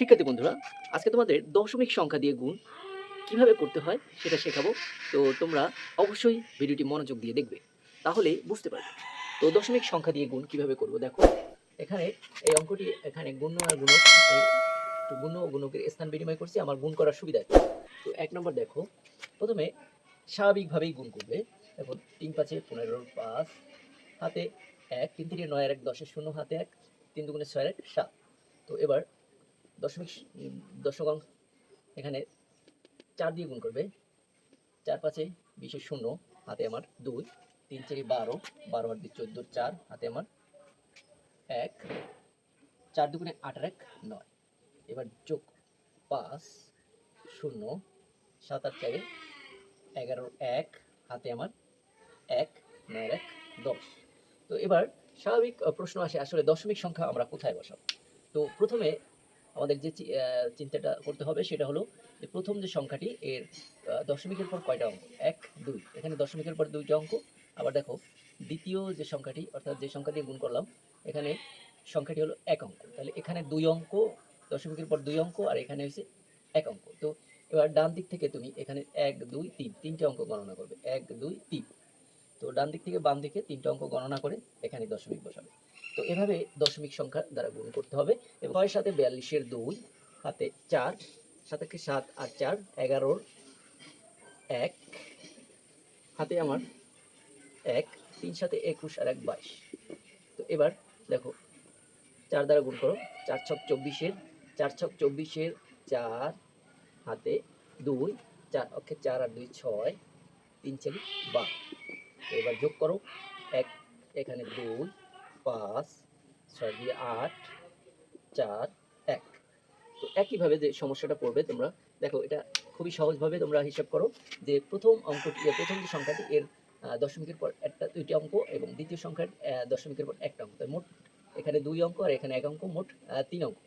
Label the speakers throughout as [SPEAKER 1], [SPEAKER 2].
[SPEAKER 1] শিক্ষার্থী বন্ধুরা, আজকে তোমাদের দশমিক সংখ্যা দিয়ে গুণ কীভাবে করতে হয় সেটা শেখাবো। তো তোমরা অবশ্যই ভিডিওটি মনোযোগ দিয়ে দেখবে। তাহলে বুঝতে পারবে। তো দশমিক সংখ্যা দিয়ে গুণ কীভাবে করব দেখো। এখানে এই অঙ্কটি এখানে গুণ আর গুণক গুণ ও গুণকের স্থান বিনিময় করছি, আমার গুণ করার সুবিধা তো এক নম্বর দেখো, প্রথমে স্বাভাবিকভাবেই গুণ করবে। দেখো, তিন পাঁচে পনেরো, পাঁচ, হাতে এক, তিন থেকে নয় আর এক দশের শূন্য, হাতে এক, তিন দুগুণে ছয় এক, সাত। তো এবার দশমিক দশক এখানে চার দিয়ে গুণ করবে। চার পাঁচে বিশের শূন্য, হাতে আমার দুই। তিন চারি বারো বারো আর দুই চোদ্দোর চার, হাতে আমার এক। চার দুগুণে আট এক, নয়। এবার যোগ পাঁচ, শূন্য, সাত আট চারে এগারো এক, হাতে আমার এক, নয় এক, দশ। তো এবার স্বাভাবিক প্রশ্ন আসে আসলে দশমিক সংখ্যা আমরা কোথায় বসাবো? তো প্রথমে আমাদের যে চিন্তাটা করতে হবে সেটা হলো যে প্রথম যে সংখ্যাটি, এর দশমিকের পর কয়টা অঙ্ক? এক, দুই। এখানে দশমিকের পর দুইটা অঙ্ক। আবার দেখো, দ্বিতীয় যে সংখ্যাটি, অর্থাৎ যে সংখ্যা দিয়ে গুণ করলাম, এখানে সংখ্যাটি হলো এক অঙ্ক। তাহলে এখানে দুই অঙ্ক, দশমিকের পর দুই অঙ্ক, আর এখানে হচ্ছে এক অঙ্ক। তো এবার ডান দিক থেকে তুমি এখানে এক, দুই, তিন, তিনটে অঙ্ক গণনা করবে। এক, দুই, তিন। তো ডান দিক থেকে বাম দিকে তিনটে অঙ্ক গণনা করে এখানে দশমিক বসাবে। তো এভাবে দশমিক সংখ্যা দ্বারা গুণ করতে হবে এবং ছয়ের সাথে বিয়াল্লিশের দুই হাতে চার, সাতাকে সাত আর চার, এগারোর এক হাতে আমার এক, তিন সাথে একুশ আর এক বাইশ। তো এবার দেখো, চার দ্বারা গুণ করো, চার ছক চব্বিশের, চার ছক চব্বিশের চার হাতে দুই, চার অক্ষে চার আর দুই ছয়, তিন চারি বারো। এবার যোগ করো, এক, এখানে দুই পাঁচ, ছয় দিয়ে আট, চার, এক। তো একইভাবে যে সমস্যাটা পড়বে তোমরা, দেখো এটা খুবই সহজভাবে তোমরা হিসাব করো যে প্রথম অঙ্কটি, প্রথম যে সংখ্যাটি, এর দশমিকের পর একটা, দুইটি অঙ্ক এবং দ্বিতীয় সংখ্যার দশমিকের পর একটা অঙ্ক। মোট এখানে দুই অঙ্ক আর এখানে এক অঙ্ক, মোট তিন অঙ্ক।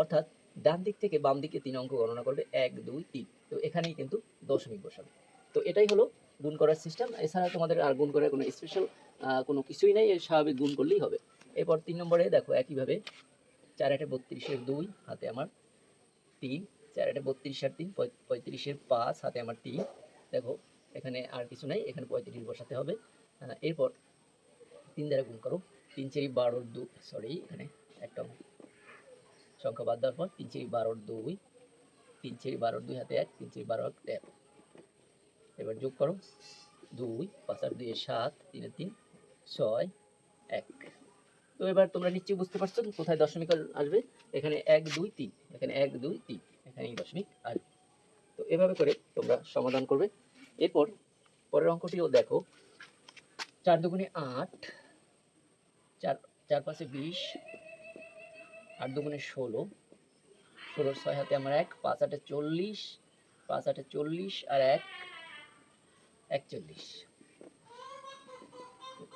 [SPEAKER 1] অর্থাৎ ডান দিক থেকে বাম দিকে তিন অঙ্ক গণনা করবে এক, দুই, তিন। তো এখানেই কিন্তু দশমিক বসাবে। তো এটাই হলো গুণ করার সিস্টেম এছাড়া তোমাদের আর গুণ করার কোনো স্পেশাল কোনো কিছুই নেই স্বাভাবিক গুণ করলেই হবে। এরপর তিন নম্বরে, দেখো একইভাবে, চার আটে বত্রিশের দুই, হাতে আমার তিন, চার আটে বত্রিশ আর তিন পঁয়- পঁয়ত্রিশের পাঁচ, হাতে আমার তিন। দেখো, এখানে আর কিছু নাই, এখানে পঁয়ত্রিশ বসাতে হবে। এরপর তিন দ্বারা গুণ করো, তিন চারি বারোর দু সরি এখানে একটা সংখ্যা বাদ দেওয়ার পর, তিন চারি বারোর দুই, তিন চারি বারোর দুই হাতে এক, তিন চারি বারো এক। তেরো এবার যোগ করো, দুই, পাঁচ আর দুই সাত, তিনের তিন, ছয়, এক। তো এবার তোমরা নিশ্চয়ই বুঝতে পারছ কোথায় দশমিক আসবে। এখানে এক, দুই, তিন। এখানে এক, দুই, তিন। এখানেই দশমিক আসবে। তো এভাবে করে তোমরা সমাধান করবে। এরপর পরের অঙ্কটিও দেখো। চার দুগুণে আট, চার চার পাঁচে বিশ, আট দুগুণে ষোলো। ষোলোর ছয় হাতে আমার এক, পাঁচ আটে চল্লিশ, পাঁচ আটে চল্লিশ আর এক, একচল্লিশ।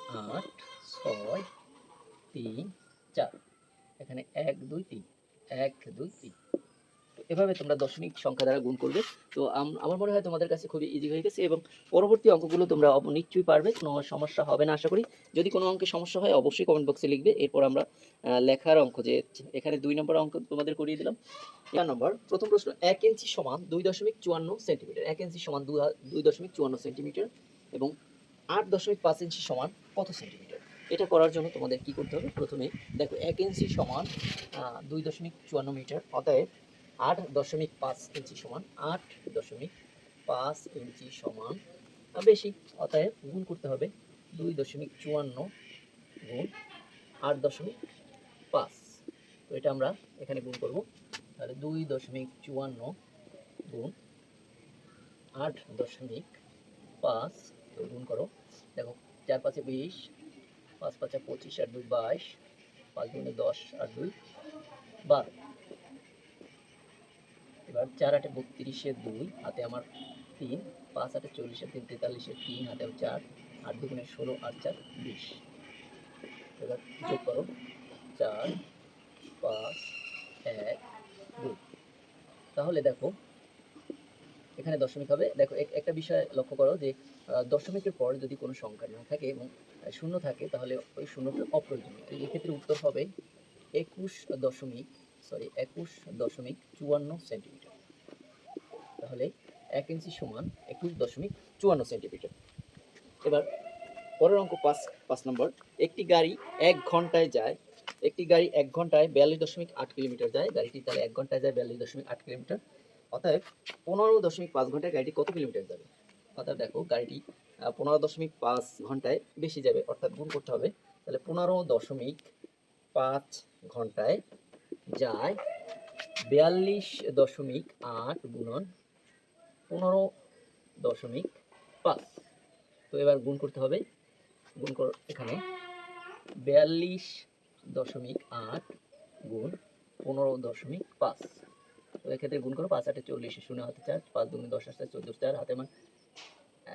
[SPEAKER 1] আট, ছয় তিন, চার। এখানে এক, দুই, তিন। এক, দুই, তিন। এভাবে তোমরা দশমিক সংখ্যা দ্বারা গুণ করবে। তো আমার মনে হয় তোমাদের কাছে খুবই ইজি হয়ে গেছে এবং পরবর্তী অঙ্কগুলো তোমরা নিশ্চয়ই পারবে, কোনো সমস্যা হবে না, আশা করি। যদি কোনো অঙ্কে সমস্যা হয়, অবশ্যই কমেন্ট বক্সে লিখবে। এরপর আমরা লেখার অঙ্ক যে এখানে দুই নম্বর অঙ্ক তোমাদের করিয়ে দিলাম। চার নম্বর, প্রথম প্রশ্ন, এক ইঞ্চি সমান দুই দশমিক চুয়ান্ন সেন্টিমিটার। এক ইঞ্চি সমান দুই দশমিক চুয়ান্ন সেন্টিমিটার এবং আট দশমিক পাঁচ ইঞ্চি সমান কত সেন্টিমিটার? এটা করার জন্য তোমাদের কি করতে হবে? প্রথমে দেখো, এক ইঞ্চি সমান দুই দশমিক চুয়ান্ন মিটার, অতএব আট দশমিক পাঁচ ইঞ্চি সমান, আট দশমিক পাঁচ ইঞ্চি সমান বেশি, অতএব গুণ করতে হবে দুই দশমিক চুয়ান্ন গুণ আট দশমিক পাঁচ। তো এটা আমরা এখানে গুণ করব। তাহলে দুই দশমিক চুয়ান্ন গুণ আট দশমিক পাঁচ গুণ করো। দেখো, চার পাঁচে বিশ পাঁচ পাঁচে পঁচিশ আর দুই বাইশ, পাঁচ দুগুণে দশ আর দুই বারো। এবার চার আটে বত্রিশে দুই, হাতে আমার তিন, পাঁচ আটে চল্লিশের তিন, তেতাল্লিশে তিন হাতে চার, আট দুগুণে ষোলো আর চার বিশ। এবার যোগ করো, চার, পাঁচ, এক, দুই। তাহলে দেখো এখানে দশমিক হবে। দেখো একটা বিষয় লক্ষ্য করো যে দশমিকের পর যদি কোনো সংখ্যা না থাকে এবং শূন্য থাকে, তাহলে ওই শূন্যটা অপ্রয়োজনীয়। এই ক্ষেত্রে উত্তর হবে একুশ দশমিক সরি একুশ দশমিক চুয়ান্ন সেন্টিমিটার। তাহলে এক ইঞ্চি সমান একুশ দশমিক চুয়ান্ন সেন্টিমিটার। এবার পরের অঙ্ক পাঁচ পাঁচ নম্বর। একটি গাড়ি এক ঘন্টায় যায়, একটি গাড়ি এক ঘন্টায় বিয়াল্লিশ দশমিক আট কিলোমিটার যায়। গাড়িটি তাহলে এক ঘন্টায় যায় বিয়াল্লিশ দশমিক আট কিলোমিটার। অতএব পনেরো দশমিক পাঁচ ঘন্টায় গাড়িটি কত কিলোমিটার যাবে? অর্থাৎ দেখো, গাড়িটি পনেরো দশমিক পাঁচ ঘন্টায় বেশি যাবে, অর্থাৎ গুণ করতে হবে। তাহলে পনেরো দশমিক পাঁচ ঘন্টায় যায় বিয়াল্লিশ দশমিক আট গুণন পনেরো দশমিক পাঁচ। তো এবার গুণ করতে হবে। গুণ কর, এখানে বিয়াল্লিশ দশমিক আট গুণ পনেরো দশমিক পাঁচ। তো এক্ষেত্রে গুণ করো, পাঁচ আটে চল্লিশ শূন্য হাতে চার, পাঁচ দুগুণে দশ আসতে চোদ্দ চার, হাতে মান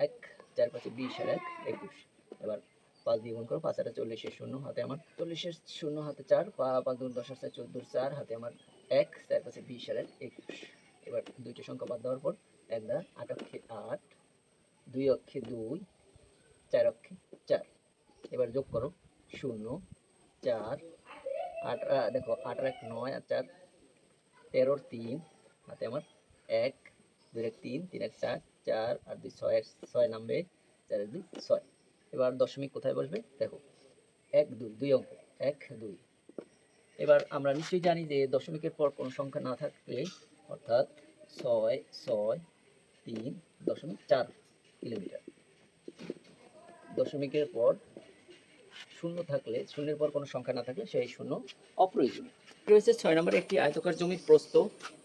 [SPEAKER 1] এক, চার পাঁচে বিশ আর এক, একুশ। এবার পাঁচ দিয়ে গুণ করো, পাঁচ আটে চল্লিশের শূন্য, হাতে আমার চল্লিশের শূন্য হাতে চার পাঁচ দুগুণ দশ আসতে চোদ্দোর চার, হাতে আমার এক, চার পাঁচে বিশ আর এক, একুশ। এবার দুইটি সংখ্যা বাদ দেওয়ার পর এক দা আট অক্ষে আট, দুই অক্ষে দুই, চার অক্ষে চার। এবার যোগ করো, শূন্য, চার, আট দেখো, আট এক নয় আর চার তেরোর তিন, হাতে আমার এক দুই এক তিন তিন এক চার চার আর দুই ছয়, এক ছয় নামবে, চার এক দুই ছয়। এবার দশমিক কোথায় বসবে? দেখো, এক, দুই দুই অঙ্ক, এক, দুই। এবার আমরা নিশ্চয়ই জানি যে দশমিকের পর কোনো সংখ্যা না থাকলে, অর্থাৎ ছয় ছয়, তিন দশমিক চার কিলোমিটার। দশমিকের পর শূন্য থাকলে, শূন্যের পর কোনো সংখ্যা না থাকলে সেই শূন্য অপ্রয়োজনীয়। রয়েছে ছয় নম্বরে একটি আয়তকার জমির প্রস্ত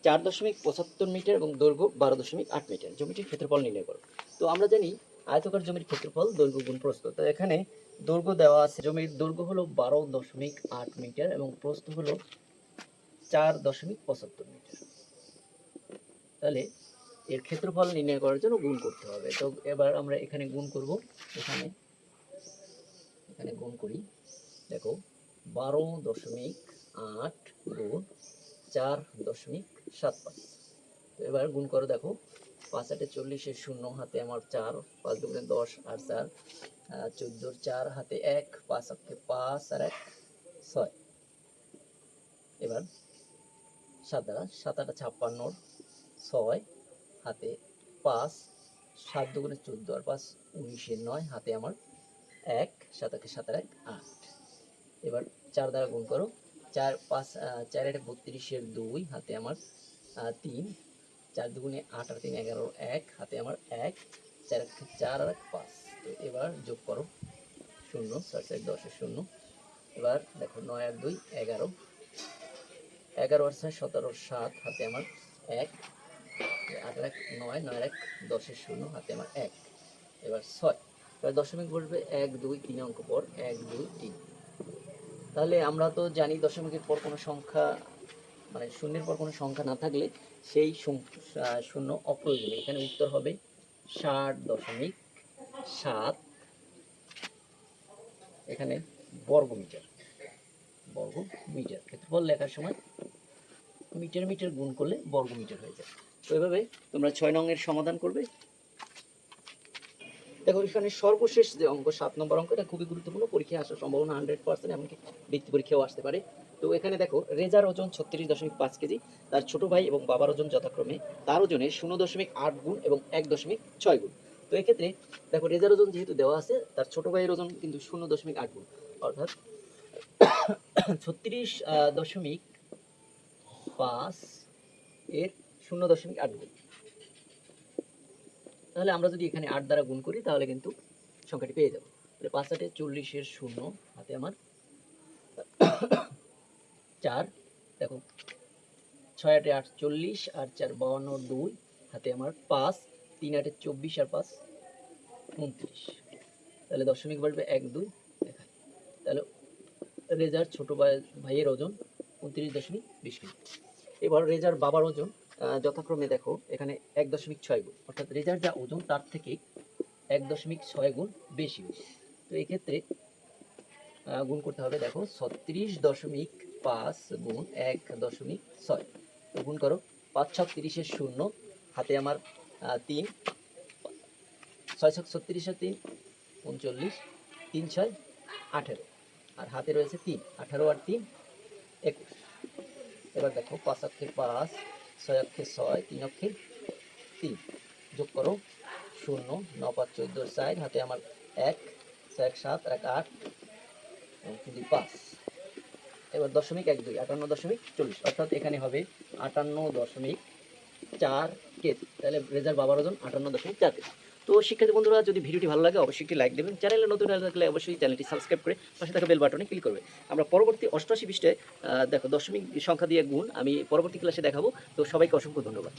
[SPEAKER 1] চার দশমিক পঁচাত্তর মিটার এবং দৈর্ঘ্য বারো দশমিক আট মিটার। জমিটির ক্ষেত্রফল নির্ণয় করো। তো আমরা জানি আয়তকার জমির ক্ষেত্রফল, দৈর্ঘ্য গুণ প্রস্থ। তো এখানে দৈর্ঘ্য দেওয়া আছে, জমির দৈর্ঘ্য হলো বারো দশমিক আট মিটার এবং প্রস্থ হলো চার দশমিক পঁচাত্তর মিটার। তাহলে এর ক্ষেত্রফল নির্ণয় করার জন্য গুণ করতে হবে। তো এবার আমরা এখানে গুণ করব। এখানে এখানে গুণ করি। দেখো, বারো দশমিক আট গুণ চার দশমিক সাত পাঁচ। তো এবার গুণ করো, দেখো, পাঁচ আটে চল্লিশের শূন্য হাতে আমার চার, পাঁচ দুগুণে দশ আর চার চোদ্দোর চার হাতে এক, পাঁচ আটকে পাঁচ আর এক, ছয়। এবার সাত দ্বারা সাত আটা ছাপ্পান্নর ছয় হাতে পাঁচ, সাত দুগুণে চোদ্দ আর পাঁচ উনিশের নয় হাতে আমার এক, সাতাকে সাতার এক, আট। এবার চার দ্বারা গুণ করো। চার পাঁচ চার আটে বত্রিশের দুই, হাতে আমার তিন। চার দুগুণে আট আর তিন এগারো, এক, হাতে আমার এক। চার চার আর এক, পাঁচ। তো এবার যোগ করো। শূন্য, ছয় চার দশের শূন্য। এবার দেখো নয় আর দুই, এগারো। এগারো আর ছয়, সতেরো, সাত, হাতে আমার এক। আট এক, নয় নয় এক দশের শূন্য, হাতে আমার এক। এবার ছয়। এবার দশমিক বসবে এক দুই তিন অঙ্ক পর এক দুই তিন। তাহলে আমরা তো জানি দশমিকের পর কোনো সংখ্যা মানে শূন্যের পর কোনো সংখ্যা না থাকলে সেই শূন্য অপ্রয়োজনীয় এখানে উত্তর হবে ষাট দশমিক সাত। এখানে বর্গ মিটার বর্গ মিটার ক্ষেত্রফল লেখার সময় মিটার মিটার গুণ করলে বর্গ মিটার হয়ে যায়। তো এভাবে তোমরা ছয় নংয়ের সমাধান করবে। দেখো, এখানে সর্বশেষ যে অঙ্ক, সাত নম্বর অঙ্ক, এটা খুবই গুরুত্বপূর্ণ, পরীক্ষায় আসার সম্ভাবনা হান্ড্রেড পার্সেন্ট এমনকি বৃত্তি পরীক্ষাও আসতে পারে। তো এখানে দেখো, রেজার ওজন ছত্রিশ দশমিক পাঁচ কেজি, তার ছোট ভাই এবং বাবার ওজন যথাক্রমে, তার ওজনে শূন্য দশমিক আট গুণ এবং এক দশমিক ছয় গুণ। তো এক্ষেত্রে দেখো, রেজার ওজন যেহেতু দেওয়া আছে, তার ছোট ভাইয়ের ওজন কিন্তু শূন্য দশমিক আট গুণ। অর্থাৎ ছত্রিশ দশমিক পাঁচ এর শূন্য দশমিক আট গুণ। তাহলে আমরা যদি এখানে আট দ্বারা গুণ করি, তাহলে কিন্তু সংখ্যাটি পেয়ে যাব। তাহলে পাঁচ আটে চল্লিশের শূন্য, হাতে আমার চার, দেখো, ছয় আটে আটচল্লিশ আর চার বাউন্ন দুই, হাতে আমার পাঁচ, তিন আটে চব্বিশ আর পাঁচ উনত্রিশ। তাহলে দশমিক বাড়বে এক দুই এখানে তাহলে রেজার ছোটো ভাই ভাইয়ের ওজন উনত্রিশ দশমিক বিশ কেজি এবার রেজার বাবার ওজন যথাক্রমে দেখো, এখানে এক দশমিক ছয় গুণ, অর্থাৎ রেজার যা ওজন, তার থেকে এক দশমিক ছয় গুণ বেশি তো এই ক্ষেত্রে গুণ করতে হবে, দেখো, ছত্রিশ দশমিক পাঁচ গুণ এক দশমিক ছয়। তো গুণ করো, পাঁচ ছক তিরিশের শূন্য, হাতে আমার তিন, ছয় ছক ছত্রিশের তিন, উনচল্লিশ, তিন ছয় আঠেরো। আর হাতে রয়েছে তিন, আঠারো আর তিন, একুশ। এবার দেখো, পাঁচ অক্ষে পাঁচ ছয় অক্ষে ছয় তিন অক্ষে তিন। যোগ করো শূন্য ন পাঁচ চোদ্দ, চার, হাতে আমার এক এক, সাত, এক, আট, দুই, পাঁচ। এবার দশমিক এক, দুই, আটান্ন দশমিক চল্লিশ, অর্থাৎ এখানে হবে আটান্ন দশমিক চার কেজি তাহলে রেজার বাবার ওজন আটান্ন দশমিক চার কেজি তো শিক্ষার্থী বন্ধুরা, যদি ভিডিওটি ভালো লাগে, অবশ্যই একটি লাইক দেবেন। চ্যানেলে নতুন থাকলে অবশ্যই চ্যানেলটি সাবস্ক্রাইব করে পাশে থাকা বেল বাটনে ক্লিক করবে। আমরা পরবর্তী অষ্টআশি পৃষ্ঠে দেখো দশমিক সংখ্যা দিয়ে গুণ, আমি পরবর্তী ক্লাসে দেখাবো। তো সবাইকে অসংখ্য ধন্যবাদ।